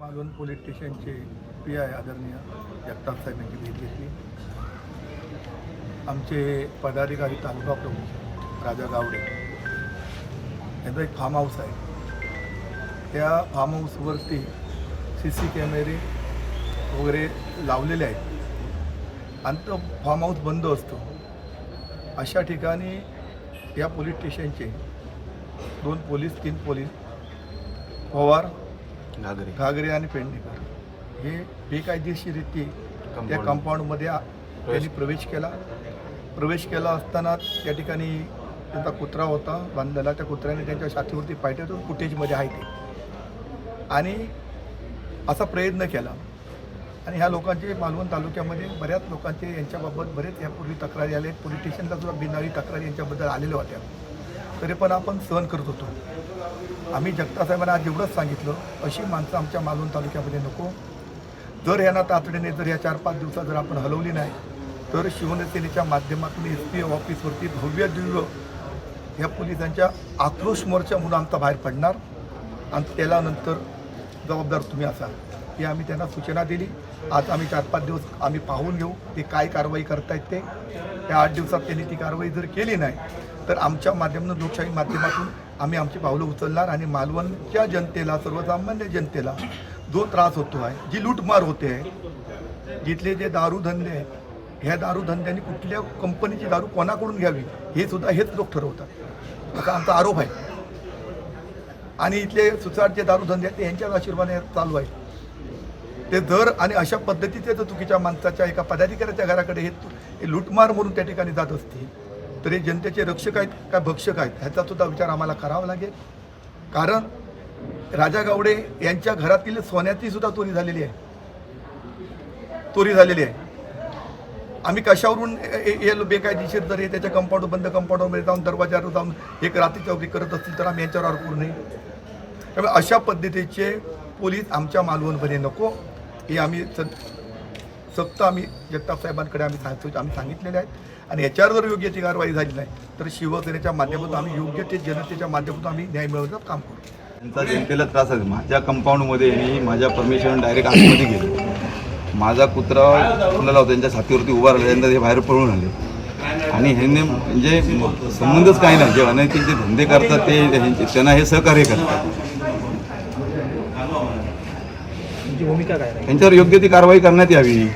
Malvan police स्टेशनचे P I आदरणीय जगताप साहेब यांची भेट घेतली. आमचे पदाधिकारी तालुका प्रमुख राजा गावडे यांचा एक फार्म हाऊस आहे. त्या फार्म हाऊसवरती सी सी कॅमेरे वगैरे लावलेले आहेत. आणि तो फार्म हाऊस बंद असतो. अशा ठिकाणी या पोलीस स्टेशनचे दोन पोलीस तीन पोलीस पवार घागरे. घागरे आणि पेडणेकर हे बेकायदेशीररित्या त्या. कंपाऊंडमध्ये त्यांनी प्रवेश केला. प्रवेश केला असताना त्या ठिकाणी त्यांचा कुत्रा होता बांधलेला. त्या कुत्र्याने त्यांच्या छातीवरती पायटे तो फुटेजमध्ये आहे ते आणि असा प्रयत्न केला. आणि ह्या लोकांचे मालवण तालुक्यामध्ये बऱ्याच लोकांचे यांच्याबाबत बरेच यापूर्वी तक्रारी आले. पोलीस स्टेशनला सुद्धा बिनारी तक्रारी यांच्याबद्दल आलेल्या होत्या. तरी पण आपण सहन करत होतो. आम्ही जगतासाहेबांना आज एवढंच सांगितलं अशी माणसं आमच्या मालवण तालुक्यामध्ये नको. जर यांना तातडीने जर या चार पाच दिवसात जर आपण हलवली नाही तर शिवसेनेच्या माध्यमातून एस पी ऑफिसवरती भव्य दिव्य या पोलिसांच्या आक्रोश मोर्चा म्हणून आमचा बाहेर पडणार आणि त्याला नंतर जबाबदार तुम्ही असाल हे आम्ही त्यांना सूचना दिली. आज आम्ही चार पाच दिवस आम्ही पाहून घेऊ ते काय कारवाई करतायत ते. त्या आठ दिवसात त्यांनी ती कारवाई जर केली नाही तर आमच्या माध्यमातून लोकशाही माध्यमातून आम्ही आमची पावलं उचलणार आणि मालवणच्या जनतेला सर्वसामान्य जनतेला जो त्रास होतो आहे जी लूटमार होते आहे जिथले जे दारूधंदे आहेत ह्या दारूधंद्यांनी कुठल्या कंपनीची दारू कोणाकडून घ्यावी हे सुद्धा हेच लोक ठरवतात. असा आमचा आरोप आहे. आणि इथले सुसाट जे दारूधंदे आहेत ते यांच्याच आशीर्वादाने चालू आहे ते दर आणि अशा पद्धतीचे जर चुकीच्या माणसाच्या एका पदाधिकाऱ्याच्या घराकडे हे हे लूटमार म्हणून त्या ठिकाणी जात असतील तर हे जनतेचे रक्षक आहेत का भक्षक आहेत? ह्याचा सुद्धा विचार आम्हाला करावा लागेल. कारण राजा गावडे यांच्या घरातील सोन्याची सुद्धा चोरी झालेली आहे. चोरी झालेली आहे. आम्ही कशावरून ए- ए- बेकायदेशीर जर हे त्याच्या कंपाऊंड बंद कंपाऊंडमध्ये जाऊन दरवाजावर जाऊन एक रात्री चौकी करत असतील तर आम्ही याच्यावर आरोप करू नये. त्यामुळे अशा पद्धतीचे पोलीस आमच्या मालवणमध्ये नको. हे आम्ही सक्त आम्ही जगताप साहेबांकडे आम्ही सांगतो आम्ही सांगितलेले आहेत. आणि याच्यावर जर योग्य ती कारवाई झाली नाही तर शिवसेनेच्या माध्यमातून आम्ही योग्य ते जनतेच्या माध्यमातून आम्ही न्याय मिळवण्याचं काम करू. त्यांचा जनतेला त्रास आहे. माझ्या कंपाऊंडमध्ये मी माझ्या परमिशन डायरेक्ट आतमध्ये गेलो. माझा कुत्रा फुलाला होता त्यांच्या छातीवरती उभा राहिला त्यांना ते बाहेर पळून आले. आणि ह्यांनी म्हणजे संबंधच काही नाही. जे अनैतिक जे धंदे करतात ते ह्यांचे- त्यांना हे सहकार्य करतात. त्यांच्यावर योग्य ती कारवाई करण्यात यावी.